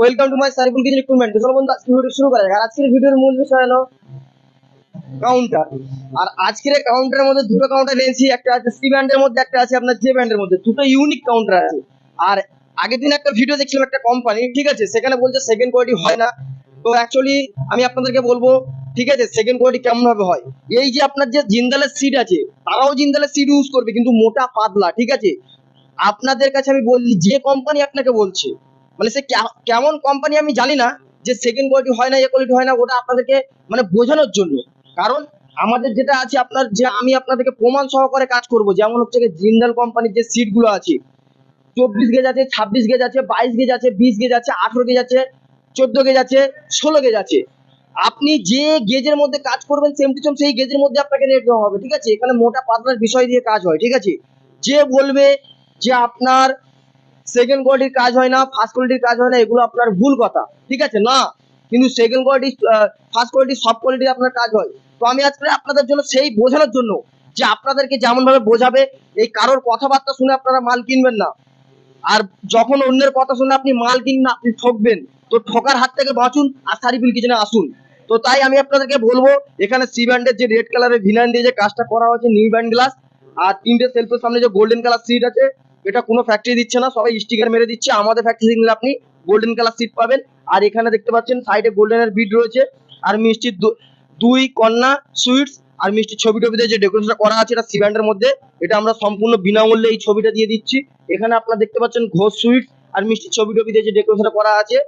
Welcome to my circle kitchen recruitment চলো বন্ধু আজকে ভিডিও শুরু করা যাক। আর আজকের ভিডিওর মূল বিষয় হলো কাউন্টার আর আজকের কাউন্টারের মধ্যে দুটো কাউন্টার একটা আছে সি ব্যান্ডের মধ্যে, একটা আছে আপনার জে ব্যান্ডের মধ্যে। দুটো ইউনিক কাউন্টার আছে। আর আগের দিন একটা ভিডিও দেখছিলাম একটা কোম্পানি ঠিক আছে? সেখানে বলছে সেকেন্ড কোয়ালিটি হয় না। তো অ্যাকচুয়ালি আমি আপনাদেরকে বলব, ঠিক আছে? সেকেন্ড কোয়ালিটি কেমন ভাবে হয়? এই যে আপনার যে জিন্দালের সিট আছে, তারাও জিন্দালের সিট ইউজ করবে, কিন্তু মোটা পাতলা, ঠিক আছে? আপনাদের কাছে আমি বলি, যে কোম্পানি আপনাকে বলছে মানে সে কেমন কোম্পানি আমি জানি না, যে সেকেন্ড কোয়ালিটি হয় না এ কোয়ালিটি হয় না, ওটা আপনাদেরকে মানে বোঝানোর জন্য। কারণ আমাদের যেটা আছে, আপনার যে আমি আপনাদেরকে প্রমাণ সহকারে কাজ করব, যেমন হচ্ছে জিন্দাল কোম্পানির যে সিটগুলো আছে, চব্বিশ গেজ আছে, ছাব্বিশ গেজ আছে, বাইশ গেজ আছে, বিশ গেজ আছে, আঠেরো গেজ আছে, চোদ্দ গেজ আছে, ষোলো গেজ আছে। আপনি যে গেজের মধ্যে কাজ করবেন সেম টু সেম সেই গেজের মধ্যে আপনাকে রেট দেওয়া হবে, ঠিক আছে? এখানে মোটা পাতলার বিষয় দিয়ে কাজ হয়, ঠিক আছে? যে বলবে যে আপনার সেকেন্ড কোয়ালিটির কাজ হয় না ফার্স্ট কোয়ালিটির কাজ হয় না, এগুলো আপনার ভুল কথা, ঠিক আছে? না, কিন্তু সেকেন্ড কোয়ালিটি ফার্স্ট কোয়ালিটি সব কোয়ালিটি আপনার কাজ হয়। তো আমি আজকে আপনাদের জন্য সেই বোঝানোর জন্য যে আপনাদেরকে যেমন ভাবে বোঝাবে, এই কারোর কথাবার্তা শুনে আপনারা মাল কিনবেন না। আর যখন অন্যের কথা শুনে আপনি মাল কিনবেন, আপনি ঠকবেন, তো ঠকার হাত থেকে বাঁচুন আর সারিফুল কিচেনে আসুন। তো তাই আমি আপনাদেরকে বলব, এখানে সি ব্যান্ডের যে রেড কালারের ভিনাইন দিয়ে যে কাজটা করা হয়েছে নিউ ব্যান্ড গ্লাস আর তিনটে সেলফের সামনে যে গোল্ডেন কালার সিট আছে এটা কোনো ফ্যাক্টরি দিচ্ছে না, সবাই স্টিকার মেরে দিচ্ছে। আমাদের ফ্যাক্টরি নিলে আপনি গোল্ডেন কালার সিট পাবেন। আর এখানে দেখতে পাচ্ছেন সাইডে গোল্ডেনের বিড রয়েছে। আর মিষ্টির দুই কন্যা সুইটস আর মিষ্টির ছবি টবিতে যে ডেকোরেশনটা করা আছে, এটা সিব্যান্ডের মধ্যে, এটা আমরা সম্পূর্ণ বিনামূল্যে এই ছবিটা দিয়ে দিচ্ছি। এখানে আপনারা দেখতে পাচ্ছেন ঘোষ সুইটস আর মিষ্টির ছবি টবি দিয়ে যে ডেকোরেশনটা করা আছে,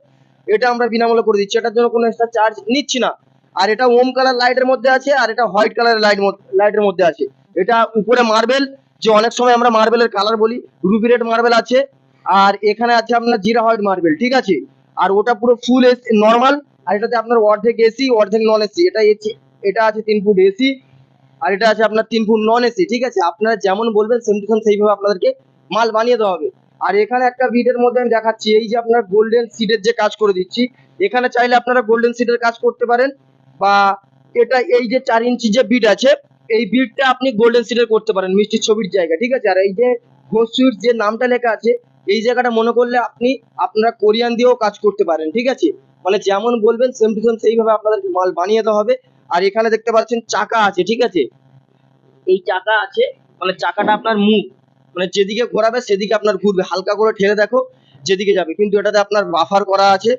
এটা আমরা বিনামূল্যে করে দিচ্ছি। এটার জন্য কোনো এক্সট্রা চার্জ নিচ্ছি না। আর এটা ওম কালার লাইটের মধ্যে আছে, আর এটা হোয়াইট কালারের লাইট লাইটের মধ্যে আছে। এটা উপরে মার্বেল যে অনেক সময় আমরা মার্বেলের কালার বলি রুবি রেড মার্বেল আছে, আর এখানে আছে আপনার জিরা হোয়াইট মার্বেল ঠিক আছে? আর ওটা পুরো ফুল এসি নর্মাল আর এটাতে আপনার অর্ধেক এসি অর্ধেক নন এসি এটা এটা আছে তিন ফুট এসি আর এটা আছে আপনার তিন ফুট নন এসি ঠিক আছে? আপনারা যেমন বলবেন সেম টু সেম সেইভাবে আপনাদেরকে মাল বানিয়ে দেওয়া হবে। আর এখানে একটা বিটের মধ্যে আমি দেখাচ্ছি, এই যে আপনার গোল্ডেন সিটের যে কাজ করে দিচ্ছি, এখানে চাইলে আপনারা গোল্ডেন সিটের কাজ করতে পারেন, বা এটা এই যে চার ইঞ্চি যে বিট আছে এই বিটটা আপনি গোল্ডেন সিটের করতে পারেন মিষ্টির ছবির জায়গা, ঠিক আছে? আর এই যে ঘোষ সুইট যে নামটা লেখা আছে, এই জায়গাটা মনে করলে আপনি, আপনারা কোরিয়ান দিয়েও কাজ করতে পারেন, ঠিক আছে? মানে যেমন বলবেন সেম টু সেম সেইভাবে আপনাদেরকে মাল বানিয়ে দেওয়া হবে। আর এখানে দেখতে পাচ্ছেন চাকা আছে, ঠিক আছে? এই চাকা আছে মানে চাকাটা আপনার মুখ মানে যেদিকে ঘোরাবে সেদিকে আপনার ঘুরবে। হালকা করে ঠেলে দেখো, যেদিকে যাবে। কিন্তু এটাতে আপনার বাফার করা আছে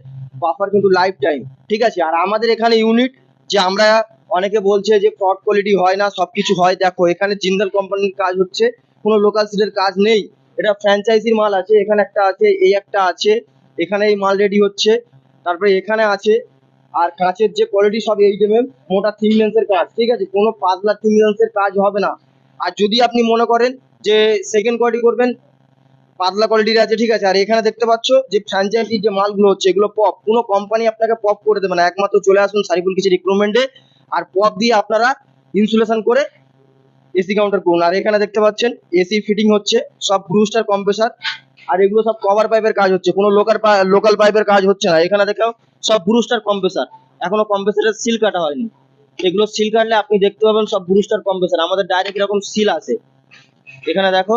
বাফার কিন্তু লাইফ টাইম ঠিক আছে? আর আমাদের এখানে ইউনিট যে আমরা অনেকে বলছে যে ফ্রড কোয়ালিটি হয় না, সবকিছু হয়। দেখো, এখানে জিন্দাল কোম্পানির কাজ হচ্ছে, কোনো লোকাল সিটের কাজ নেই। এটা ফ্র্যাঞ্চাইজির মাল আছে, এখানে একটা আছে, এই একটা আছে, এখানে এই মাল রেডি হচ্ছে, তারপরে এখানে আছে, আর কাঁচের যে কোয়ালিটি সব এইট এম এম মোটা থিন লেন্সের কাজ, ঠিক আছে? কোনো পাতলা থিন লেন্সের কাজ হবে না। আর যদি আপনি মনে করেন যে সেকেন্ড কোয়ালিটি করবেন, পাতলা কোয়ালিটির আছে, ঠিক আছে? আর এখানে দেখতে পাচ্ছ যে ফ্র্যাঞ্চাইজির যে মালগুলো হচ্ছে, এগুলো পপ কোনো কোম্পানি আপনাকে পপ করে দেবে না। একমাত্র চলে আসুন সারিফুল কিছু রিক্রুটমেন্টে আর পপ দিয়ে আপনারা ইনসুলেশন করে এসি কাউন্টার করুন। আর এখানে দেখতে পাচ্ছেন এসি ফিটিং হচ্ছে, সব ব্রুস্টার কম্প্রেসার আর এগুলো সব কভার পাইপের কাজ হচ্ছে। কোনো লোকাল লোকাল পাইপের কাজ হচ্ছে না। এখানে দেখো সব ব্রুস্টার কম্প্রেসার এখনও কম্প্রেসারের সিল কাটা হয়নি। এগুলো সিল কাটলে আপনি দেখতে পাবেন সব ব্রুস্টার কম্প্রেসার আমাদের ডাইরেক্ট এরকম সিল আছে। এখানে দেখো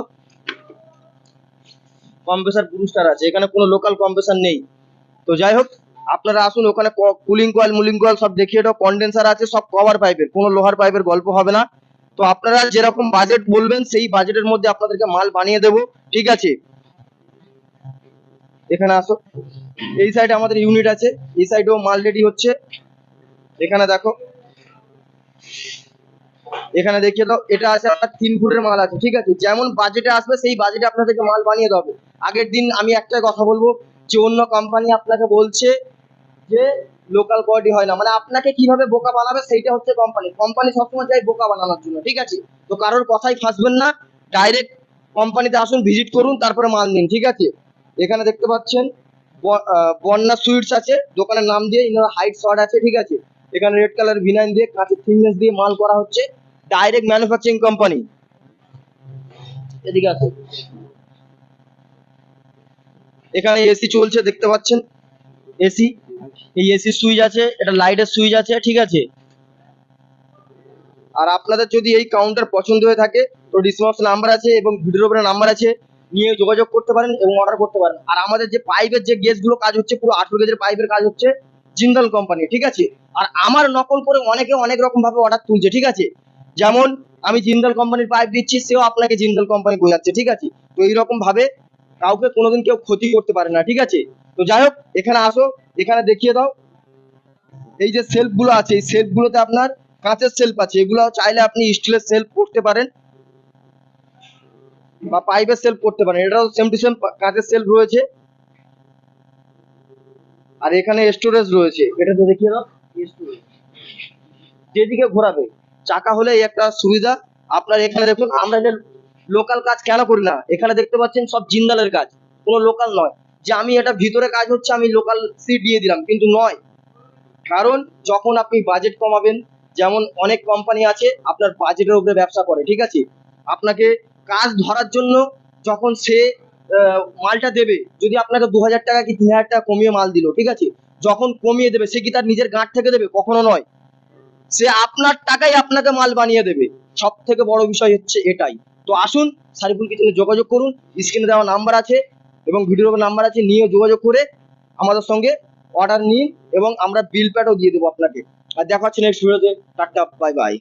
কম্প্রেসার ব্রুস্টার আছে। এখানে কোনো লোকাল কম্প্রেসার নেই। তো যাই হোক আপনারা আসুন, ওখানে কুলিং কয়েল মুলিং কয়েল সব দেখিয়ে দাও কন্ডেন্সার আছে, সব কভার পাইপের কোনো লোহার পাইপের গল্প হবে না। তো আপনারা যেরকম বাজেট বলবেন, সেই বাজেটের মধ্যে আপনাদেরকে মাল বানিয়ে দেবো, ঠিক আছে? এখানে আসো। এই সাইডে আমাদের ইউনিট আছে, এই সাইডেও মাল রেডি হচ্ছে। এখানে দেখো। এখানে দেখিয়ে দাও, এটা আছে আপনার তিন ফুটের মাল আছে, ঠিক আছে? যেমন বাজেটে আসবে, সেই বাজেটে আপনাদেরকে মাল বানিয়ে হবে। আগের দিন আমি একটাই কথা বলব, যে অন্য কোম্পানি আপনাকে বলছে যে লোকাল কোয়ালিটি হয় না। মানে আপনাকে কীভাবে বোকা বানাবে সেইটা হচ্ছে কোম্পানি কোম্পানি সবসময় চাই বোকা বানানোর জন্য, ঠিক আছে? তো কারোর কথাই ফাঁসবেন না ডাইরেক্ট কোম্পানিতে আসুন ভিজিট করুন, তারপরে মাল নিন, ঠিক আছে? এখানে দেখতে পাচ্ছেন বন্যা সুইটস আছে, দোকানের নাম দিয়ে ইনার হাইট শর্ট আছে, ঠিক আছে? এখানে রেড কালার ভিনাইন দিয়ে কাঁচের থিকনেস দিয়ে মাল করা হচ্ছে ডাইরেক্ট ম্যানুফ্যাকচারিং কোম্পানি এদিকে আছে এখানে এসি চলছে, দেখতে পাচ্ছেন এসি এই এসি সুইচ আছে, এটা লাইটের সুইচ আছে, ঠিক আছে? আর আপনাদের যদি এই কাউন্টার পছন্দ হয়ে থাকে, তো ডিসমাউন্ট নাম্বার আছে এবং ভিডিওর উপরে নাম্বার আছে, নিয়ে যোগাযোগ করতে পারেন এবং অর্ডার করতে পারেন। আর আমাদের যে পাইপের যে গেজগুলো কাজ হচ্ছে, পুরো আঠেরো গেজের পাইপের কাজ হচ্ছে জিন্দাল কোম্পানি ঠিক আছে? আর আমার নকল করে অনেকে অনেক রকম ভাবে অর্ডার তুলছে, ঠিক আছে? যেমন আমি জিন্দাল কোম্পানির পাইপ দিচ্ছি, সেও আপনাকে জিন্দাল কোম্পানি বোঝাচ্ছে, ঠিক আছে? তো এইরকম ভাবে কাউকে কোনোদিন কেউ ক্ষতি করতে পারে না, ঠিক আছে? তো যাই হোক, এখানে আসো এখানে দেখিয়ে দাও। এই যে সেলফগুলো আছে, এই সেলফ গুলোতে আপনার কাঁচের সেলফ আছে। এগুলো চাইলে আপনি স্টিলের সেলফ করতে পারেন বা পাইপের সেলফ করতে পারেন। এটাও সেম টু সেম কাঁচের সেলফ রয়েছে। আর এখানে স্টোরেজ রয়েছে। এটাতে দেখিয়ে দাও। storage। যেদিকে ঘোরাবে। চাকা হলে একটা সুবিধা। আপনার এখানে দেখুন, আমরা লোকাল কাজ কেন করি না? এখানে দেখতে পাচ্ছেন সব জিন্দালের কাজ। কোনো লোকাল নয়। যে আমি এটা ভিতরে কাজ হচ্ছে, আমি লোকাল সিট দিয়ে দিলাম, কিন্তু নয়। কারণ যখন আপনি বাজেট কমাবেন, যেমন অনেক কোম্পানি আছে, আপনার বাজেটের উপরে ব্যবসা করে, ঠিক আছে? আপনাকে কাজ ধরার জন্য যখন সে মালটা দেবে, যদি আপনাকে দু হাজার টাকা কি তিন হাজার টাকা কমিয়ে মাল দিল, ঠিক আছে? যখন কমিয়ে দেবে, সে কি তার নিজের গাঁট থেকে দেবে? কখনো নয়। সে আপনার টাকাই আপনাকে মাল বানিয়ে দেবে। সব থেকে বড় বিষয় হচ্ছে এটাই। তো আসুন, সারিফুল কিচেনে যোগাযোগ করুন স্ক্রিনে দেওয়া নাম্বার আছে। এবং ভিডিওর নাম্বার আছে, নিয়ে যোগাযোগ করে আমাদের সঙ্গে অর্ডার নিন এবং আমরা বিল প্যাডও দিয়ে দেবো আপনাকে। আর দেখা হচ্ছে নেক্সট ভিডিওতে টাটা বাই বাই